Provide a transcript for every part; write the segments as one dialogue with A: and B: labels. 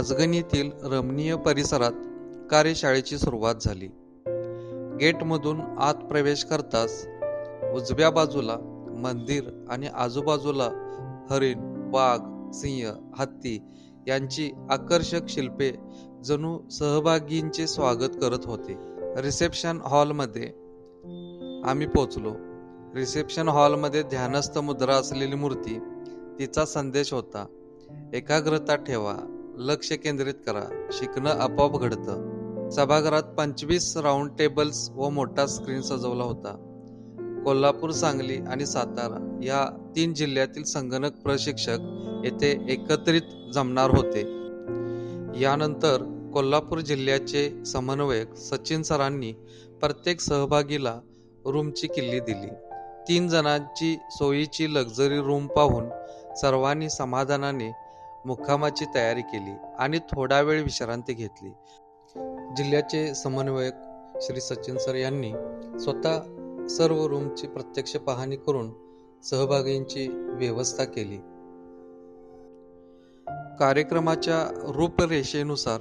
A: पाचगणीतील रमणीय परिसरात कार्यशाळेची सुरुवात झाली. गेटमधून आत प्रवेश करताच उजव्या बाजूला मंदिर आणि आजूबाजूला हरिण वाघ सिंह हत्ती यांची आकर्षक शिल्पे जणू सहभागींचे स्वागत करत होते. रिसेप्शन हॉलमध्ये आम्ही पोचलो रिसेप्शन हॉलमध्ये ध्यानस्थ मुद्रा असलेली मूर्ती तिचा संदेश होता. एकाग्रता ठेवा. लक्ष केंद्रित करा. शिकणं आपोआप घडतं. सभागृहात पंचवीस राऊंड टेबल्स व मोठा स्क्रीन सजवला होता. कोल्हापूर सांगली आणि सातारा या तीन जिल्ह्यातील संगणक प्रशिक्षक येथे एकत्रित जमणार होते. यानंतर कोल्हापूर जिल्ह्याचे समन्वयक सचिन सरांनी प्रत्येक सहभागीला रूमची किल्ली दिली. तीन जणांची सोयीची लक्झरी रूम पाहून सर्वांनी समाधानाने मुक्कामाची तयारी केली आणि थोडा वेळ विश्रांती घेतली. जिल्ह्याचे समन्वयक श्री सचिन सर यांनी स्वतः सर्व रूमची प्रत्यक्ष पाहणी करून सहभागींची व्यवस्था केली. कार्यक्रमाच्या रूपरेषेनुसार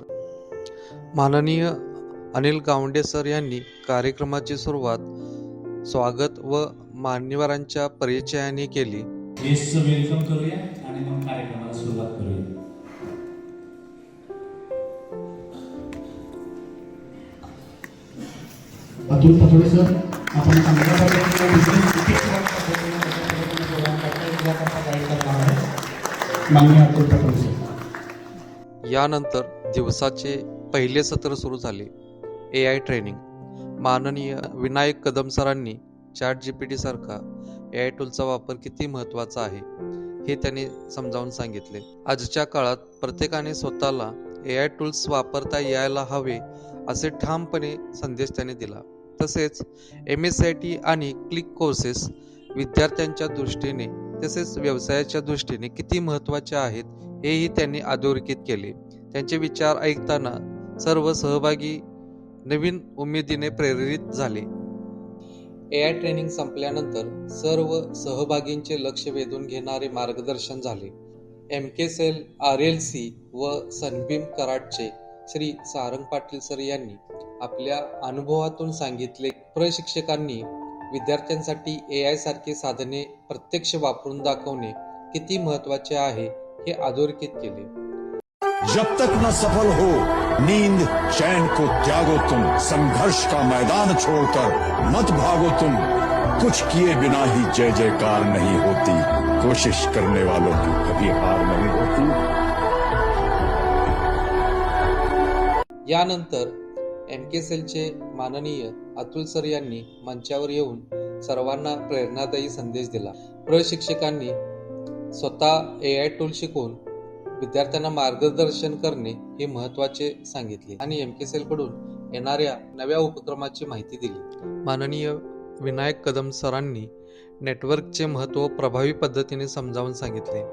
A: माननीय अनिल गावंडे सर यांनी कार्यक्रमाची सुरुवात स्वागत व मान्यवरांच्या परिचयाने केली.
B: गेस्टचं वेलकम करूया आणि मग कार्यक्रमाला सुरुवात
C: अतुल पथोडे सर आपण चांगल्या पद्धतीने अतुल सर
A: यानंतर दिवसाचे पहिले सत्र सुरू झाले. ए आय ट्रेनिंग माननीय विनायक कदम सरांनी चॅट जी पी टी सारखा ए आय टूलचा वापर किती महत्त्वाचा आहे हे त्यांनी समजावून सांगितले. आजच्या काळात प्रत्येकाने स्वतःला ए आय टूल्स वापरता यायला हवे असे ठामपणे संदेश त्यांनी दिला. तसेच एम एस आय टी आणि क्लिक कोर्सेस विद्यार्थ्यांच्या दृष्टीने तसेच व्यवसायाच्या दृष्टीने किती महत्त्वाचे आहेत हेही त्यांनी अधोरेखित केले. त्यांचे विचार ऐकताना सर्व सहभागी नवीन उमेदीने प्रेरित झाले. ए आय ट्रेनिंग संपल्यानंतर सर्व सहभागींचे लक्ष वेधून घेणारे मार्गदर्शन झाले. M K C L R L C व सनबीम कराडचे श्री सारंग पाटील सर यांनी आपल्या अनुभवातून सांगितले प्रशिक्षकांनी विद्यार्थ्यांसाठी ए आय सारखी साधने प्रत्यक्ष वापरून दाखवणे किती महत्त्वाचे आहे हे अधोरेखित केले.
D: जब तक न सफल हो नींद चैन को त्यागो तुम संघर्ष का मैदान छोड़कर मत भागो तुम। कुछ किए बिना ही जय जयकार नहीं होती कोशिश करने वालों की कभी हार नहीं
A: यानंतर एम के सेलचे माननीय अतुल सर यांनी मंचावर येऊन सर्वांना प्रेरणादायी संदेश दिला. प्रशिक्षकांनी स्वतः ए आय टूल शिकून विद्यार्थ्यांना मार्गदर्शन करणे हे महत्त्वाचे सांगितले आणि एम के सेल कडून येणाऱ्या नव्या उपक्रमाची माहिती दिली. माननीय विनायक कदम सरांनी नेटवर्कचे महत्त्व प्रभावी पद्धतीने समजावून सांगितले.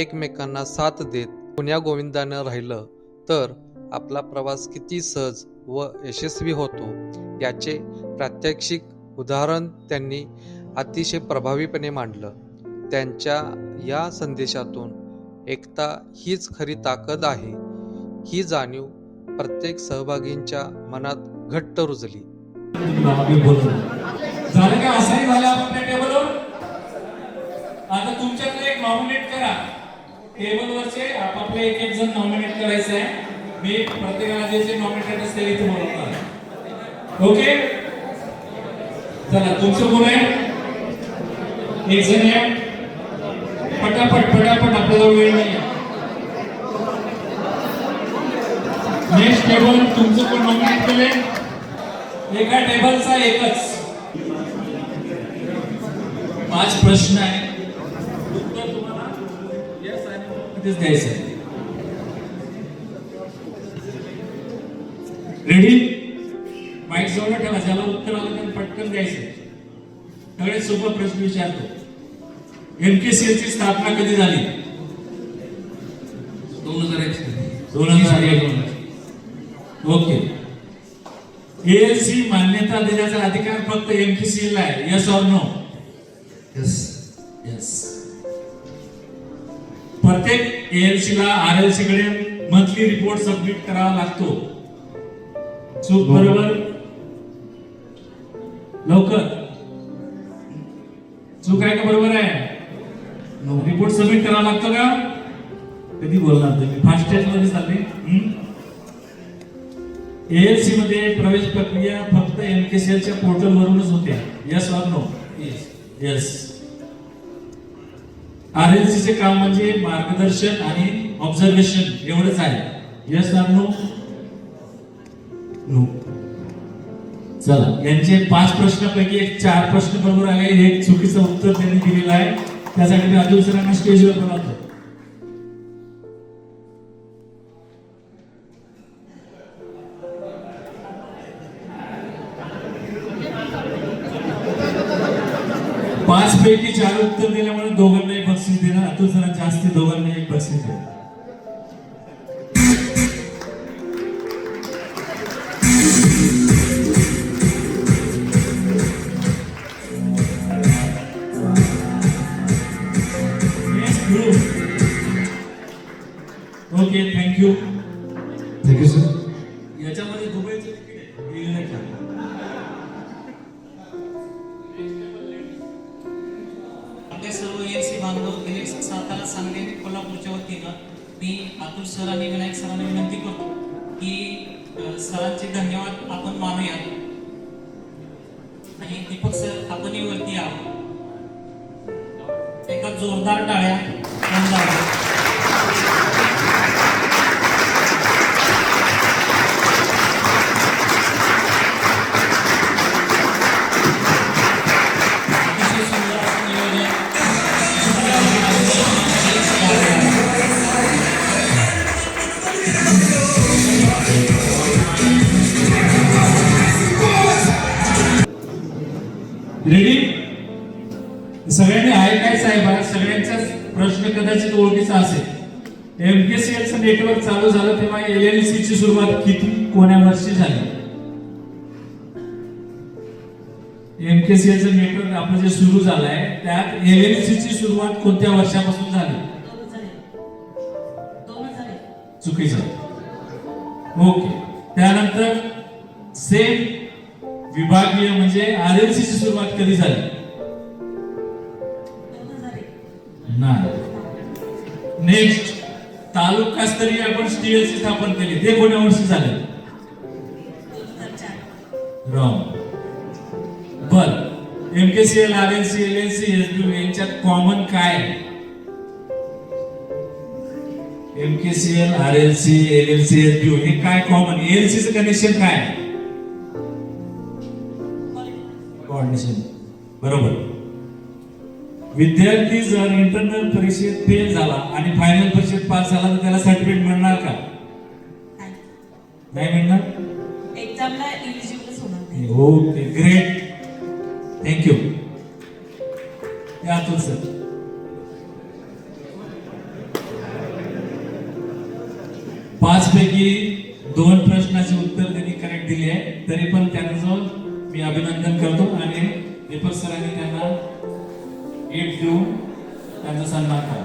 A: एकमेकांना साथ देत पुण्या गोविंदानं राहिलं तर आपला प्रवास किती सहज व यशस्वी होतो याचे प्रात्यक्षिक उदाहरण त्यांनी अतिशय प्रभावीपणे मांडलं. त्यांच्या या संदेशातून एकता हीच खरी ताकद आहे. ही जाणीव प्रत्येक सहभागींच्या मनात घट्ट रुजली.
B: आता तुमच्याकडे एक नॉमिनेट करा. टेबलवरचे आपापले एक एक जण नॉमिनेट करायचं आहे. मी प्रत्येकाला जे जे नॉमिनेटेड असते इथे बोलवणार ओके चला तुमचं कोण आहे? एक जण या पटापट पटापट आपल्याला वेळ नाही नेक्स्ट टेबल तुमचं कोण नॉमिनेट केले एका टेबलचा एकच. पाच प्रश्न आहे उत्तर तुम्हाला yes द्यायचं आहे. रेडी माईक जवळ ठेवा ज्याला उत्तर आलं त्याला पटकन द्यायचं. सगळ्यात सोपा प्रश्न विचारतो. एमकेसीएल ची स्थापना कधी झाली?
E: दोन हजार एक
B: दोन हजार एक ओके एएलसी मान्यता देण्याचा अधिकार फक्त एमकेसीएल ला आहे. Yes or no
E: yes
B: yes प्रत्येक एएलसी ला आरएलसी कडे मंथली रिपोर्ट सबमिट करावा लागतो. चूक बरोबर? लवकर. चूक आहे का बरोबर आहे? रिपोर्ट सबमिट करावा लागतो का? कधी बोलणार तुम्ही? फास्टेस्टमध्ये चालले. एएलसी मध्ये प्रवेश प्रक्रिया फक्त एमकेसीएलच्या पोर्टल वरूनच होत्या yes or no yes RLC चे काम म्हणजे मार्गदर्शन आणि ऑब्झर्वेशन एवढंच आहे. यस ऑर नो हो. चला यांचे पाच प्रश्नापैकी एक चार प्रश्न बरोबर आले. एक चुकीचं उत्तर त्यांनी दिलेलं आहे. त्यासाठी मी अतुल सरांना स्टेजवर बनवतो पाच पैकी चार उत्तर दिल्यामुळे दोघांनाही बक्षीस देणार. अतुल सरांना जास्ती दोघांनाही एक बक्षीस देणार.
F: म्हणजे आणि दीपक सर हातनीवरती वरती एका जोरदार टाळ्या.
B: एलएलसी ची सुरुवात किती? कोण्या वर्षी झाली? एमकेसीएलचं नेटवर्क आपलं जे सुरू झालंय त्यात एलएलसी ची सुरुवात कोणत्या वर्षापासून झाली? चुकीचं. ओके. त्यानंतर सेम विभागीय म्हणजे आरएलसी ची सुरुवात कधी झाली? नाही. तालुका स्तरीय आपण स्टीएलसी स्थापन केली. ते कोण्या वर्षी झाले? रॉंग बर. एमकेसीएल सी एस एसबी यांच्यात कॉमन काय? MKCL R L C L M C S SB हे काय कॉमन एलसी कनेक्शन काय? कॉर्डिनेशन बरोबर. विद्यार्थी जर इंटरनल परीक्षेत फेल झाला आणि फायनल परीक्षेत पास झाला तर त्याला सर्टिफिकेट मिळणार का? नाही मिळणार?
G: एक्झामला इलिजिबलच होणार नाही.
B: Okay great thank you Atul sir पाच पैकी दोन प्रश्नाचे उत्तर त्यांनी करेक्ट दिले आहे. तरी पण त्यांचं मी अभिनंदन करतो आणि दीपक सरांनी त्यांना गिफ्ट देऊन त्यांचा सन्मान करा.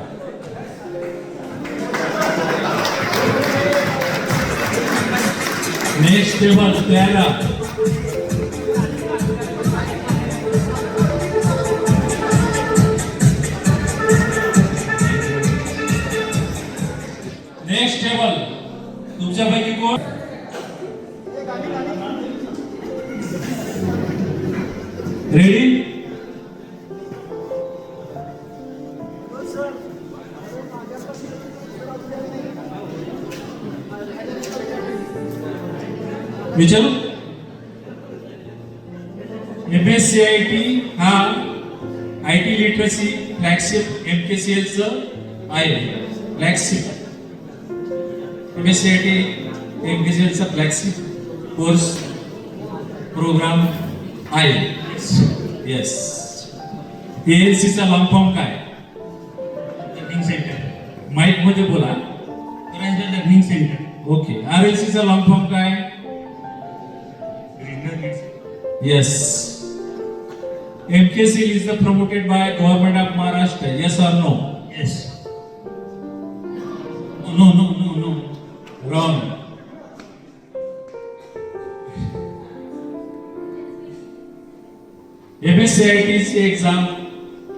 B: नेक्स्ट टेबल तयार विचारू? M S C I T हा I T literacy flagship M K C एलचं आहे. Flagship M S C I T M K C एलचा flagship course programme आहे. येस ए एल सीचा लॉंग फॉर्म काय?
F: Learning centre
B: माईकमध्ये बोला.
F: Centre
B: okay R L सीचा long form काय? Yes MKC is the promoted by government of Maharashtra. Yes or no?
F: Yes no no no no
B: wrong M S C I ची exam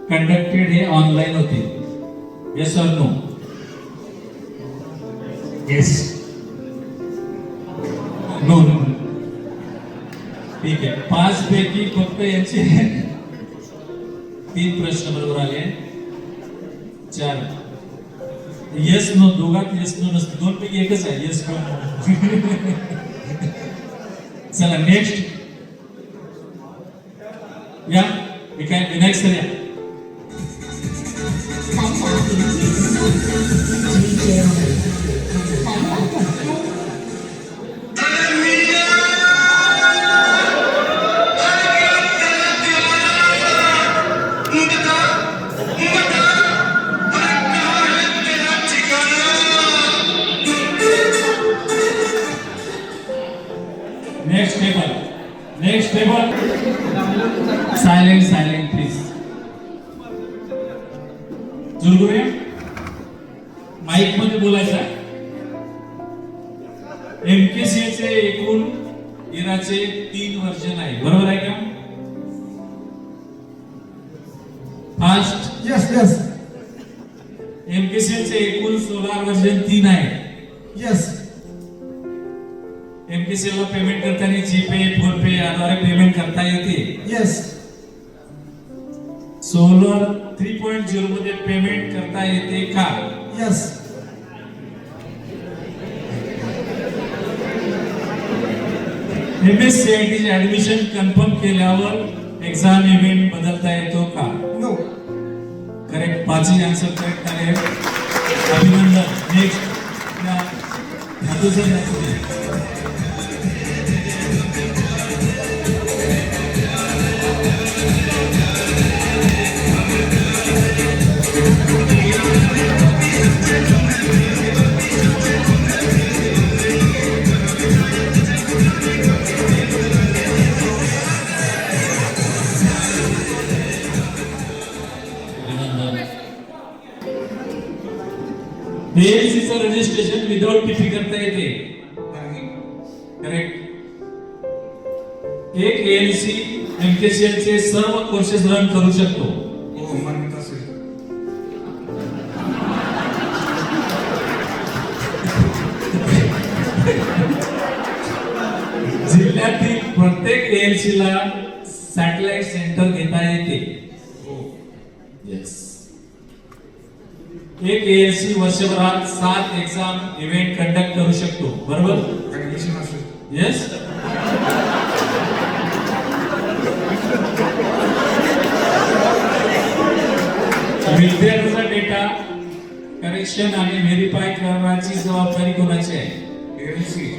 B: conducted हे online होती yes or no
C: yes
B: no ठीक आहे. पाच पैकी फक्त यांचे तीन प्रश्न बरोबर आले. चार. येस नो दोघात येस नो नसतो. दोन पैकी एकच आहे. येस नो चला नेक्स्ट या. विकाय विनायक सर या. Table silent silent please Julgure माईकमध्ये बोलायचं एमकेसीए चे एकूण इराचे तीन वर्जन आहे. बरोबर आहे का? फास्ट
C: येस येस
B: एमकेसीएल चे एकूण सोलार वर्जन तीन आहे.
C: येस
B: एमकेसीएल ला पेमेंट करताना जीपे फोन पे याद्वारे पेमेंट करता येते.
C: Yes
B: solar three point zero मध्ये पेमेंट करता येते का?
C: Yes
B: M S C I T admission confirm केल्यावर एक्झाम इव्हेंट बदलता येतो का?
C: नो
B: करेक्ट पाचही आन्सर करेक्ट आहे. अभिनंदन. नेक्स्ट विदाउट टीपी करता येते? करेक्ट एक एएलसी एमकेसीएल चे सर्व कोर्सेस रन करू शकतो.
E: हो
B: जिल्ह्यातील प्रत्येक एएलसी ला सॅटेलाइट सेंटर घेता येते. येस एक एएलसी वर्षभरात सात एक्झाम इव्हेंट कंडक्ट करू शकतो. बरोबर? येस विद्यार्थ्याचा डेटा करेक्शन आणि व्हेरीफाय करण्याची जबाबदारी कोणाची आहे?
E: LC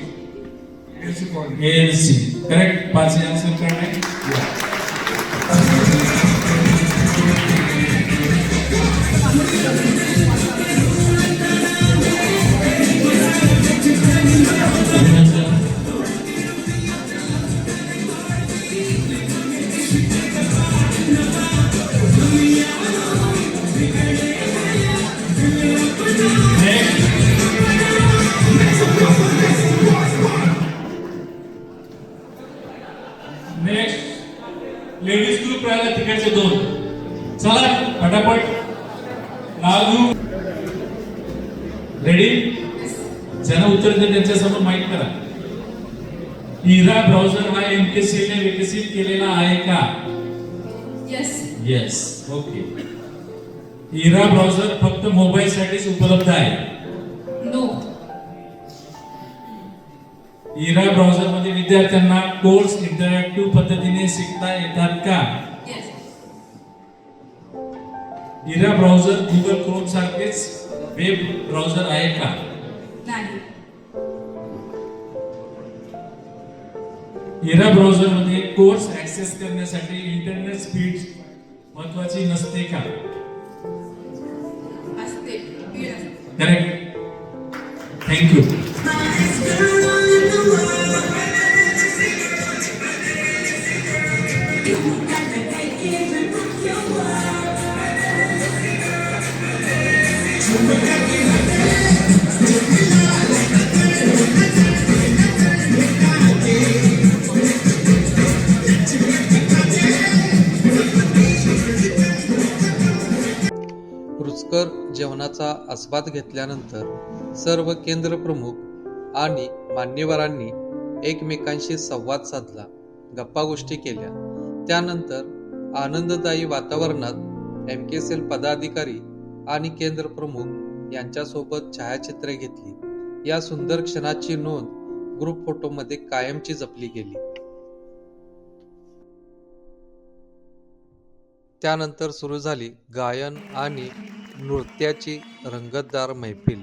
E: LC call
B: ALC correct पाच आन्सर करणे. लेडीज ग्रुप राहिला तिकडचे दोन. चला फटाफट. नाव रेडी ज्यांना उत्तर दे त्यांच्यासमोर माहीत करा. इरा ब्राउझर हा एमकेसी ने विकसित केलेला आहे का?
G: Yes
B: yes okay Era browser फक्त मोबाईल साठीच उपलब्ध आहे?
G: नो
B: इरा ब्राउझरमध्ये विद्यार्थ्यांना कोर्स इंटरॅक्टिव्ह पद्धतीने शिकता येतात का? इरा ब्राउझर गुगल क्रोम सारखेच वेब ब्राउझर आहे का? इरा ब्राउझरमध्ये कोर्स ऍक्सेस करण्यासाठी इंटरनेट स्पीड महत्वाची नसते का? करेक्ट थँक्यू
A: जेवणाचा घेतल्यानंतर सर्व केंद्र प्रमुख आणि मान्यवरांनी एकमेकांशी संवाद साधला गप्पा गोष्टी केल्या. त्यानंतर आनंददायी वातावरणात एम के सेल पदाधिकारी आणि केंद्र प्रमुख यांच्यासोबत छायाचित्रे घेतली. या सुंदर क्षणाची नोंद ग्रुप फोटोमध्ये कायमची जपली गेली. त्यानंतर सुरू झाली गायन आणि नृत्याची रंगतदार मैफिल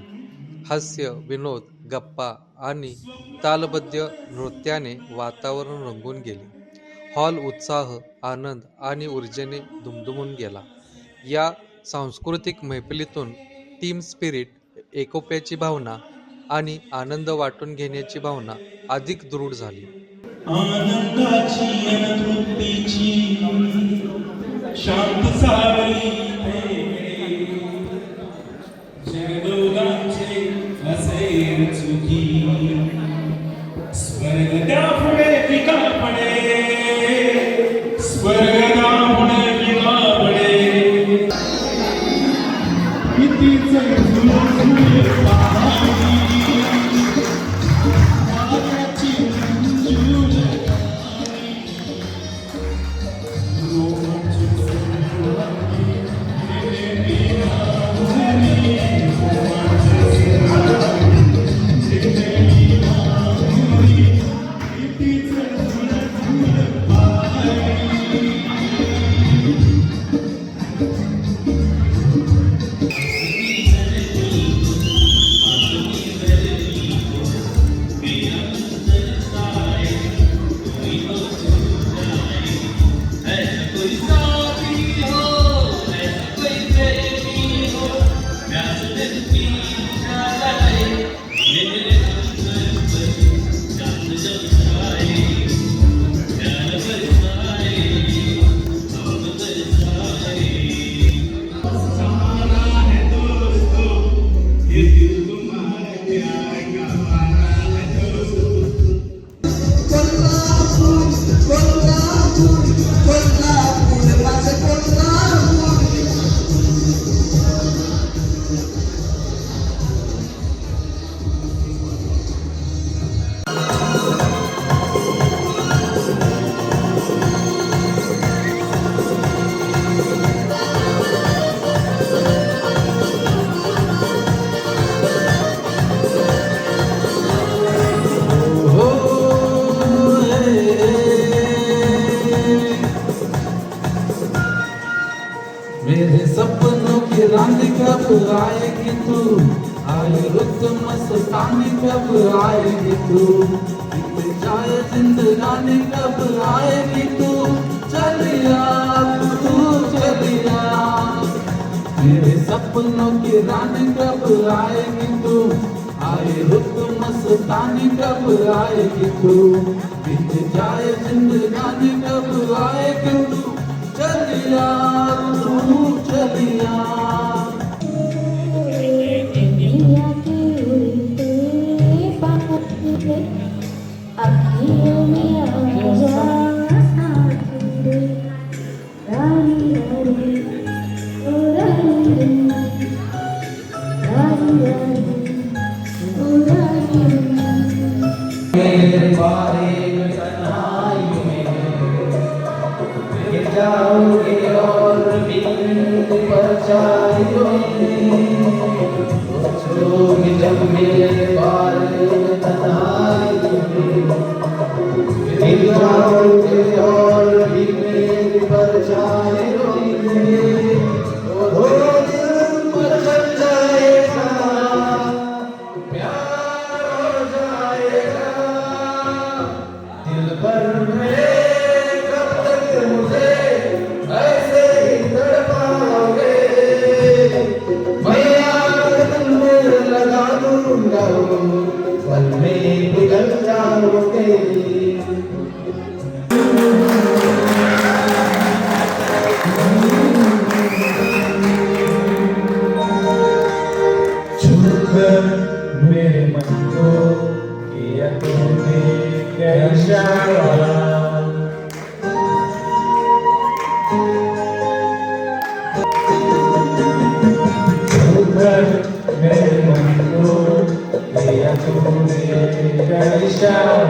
A: हास्य विनोद गप्पा आणि तालबद्ध नृत्याने वातावरण रंगून गेले. हॉल उत्साह आनंद आणि ऊर्जेने दुमदुमून गेला. या सांस्कृतिक मैफिलीतून टीम स्पिरिट एकोप्याची भावना आणि आनंद वाटून घेण्याची भावना अधिक दृढ झाली.
H: आनंदाची शांत
I: जाए जिंदगानी कब आएगी तू? चलिया तू चलिया मेरे सपनों की रानी कब आएगी तू? आए रुक मस्तानी कब आएगी तू? बीत जाए जिंदगानी कब आएगी तू? चलिया तू चलिया
J: अखियों में
I: down.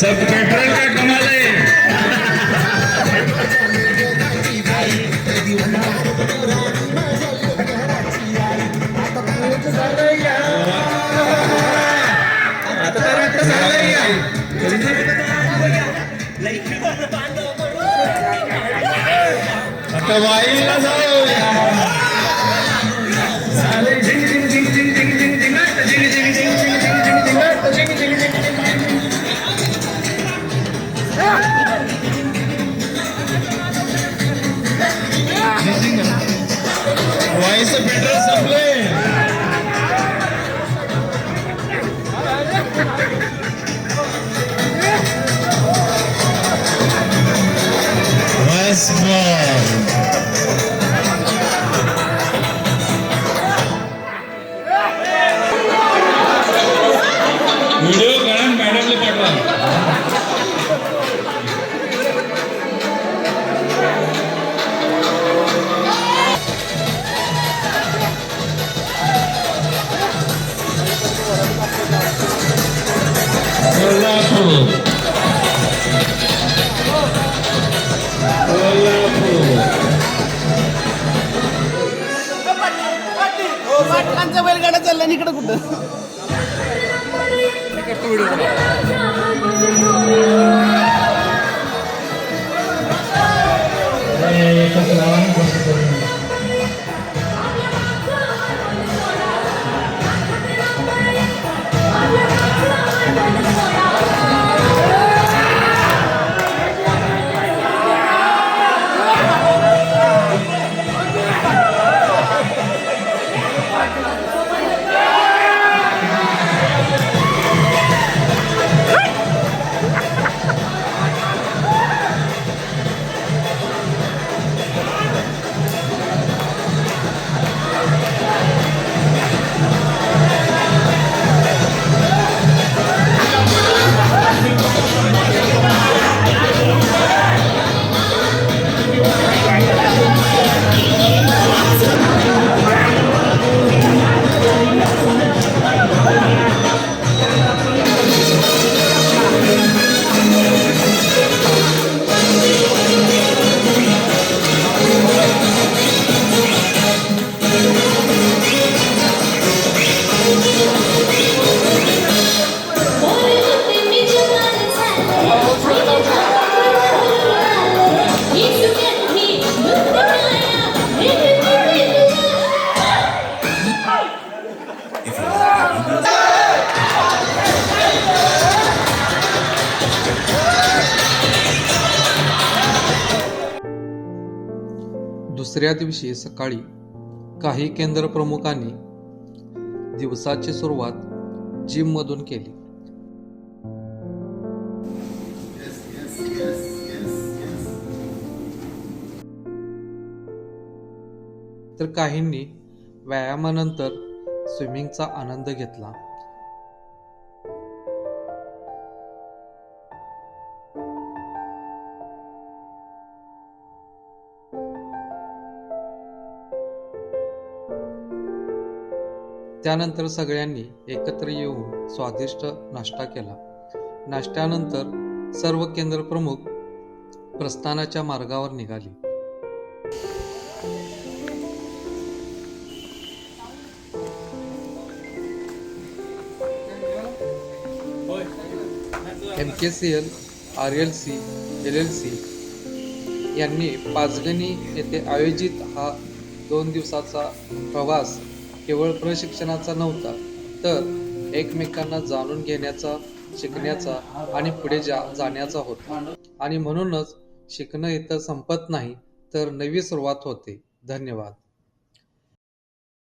I: सब पेट्रोल का कमाल है आता वाईला
C: जाऊ best man.
A: दुसऱ्या दिवशी सकाळी काही केंद्र प्रमुखांनी दिवसाची सुरुवात जिममधून केली. तर काहींनी व्यायामानंतर स्विमिंगचा आनंद घेतला. त्यानंतर सगळ्यांनी एकत्र येऊन स्वादिष्ट नाश्ता केला. नाश्त्यानंतर सर्व केंद्र प्रमुख प्रस्थानाच्या मार्गावर निघाली. M K C L R L C L L C यांनी पाचगणी येथे आयोजित हा दोन दिवसाचा प्रवास केवळ प्रशिक्षणाचा नव्हता तर एकमेकांना जाणून घेण्याचा शिकण्याचा आणि पुढे जा जाण्याचा होता. आणि म्हणूनच शिकणं इथं संपत नाही तर नवी सुरुवात होते. धन्यवाद.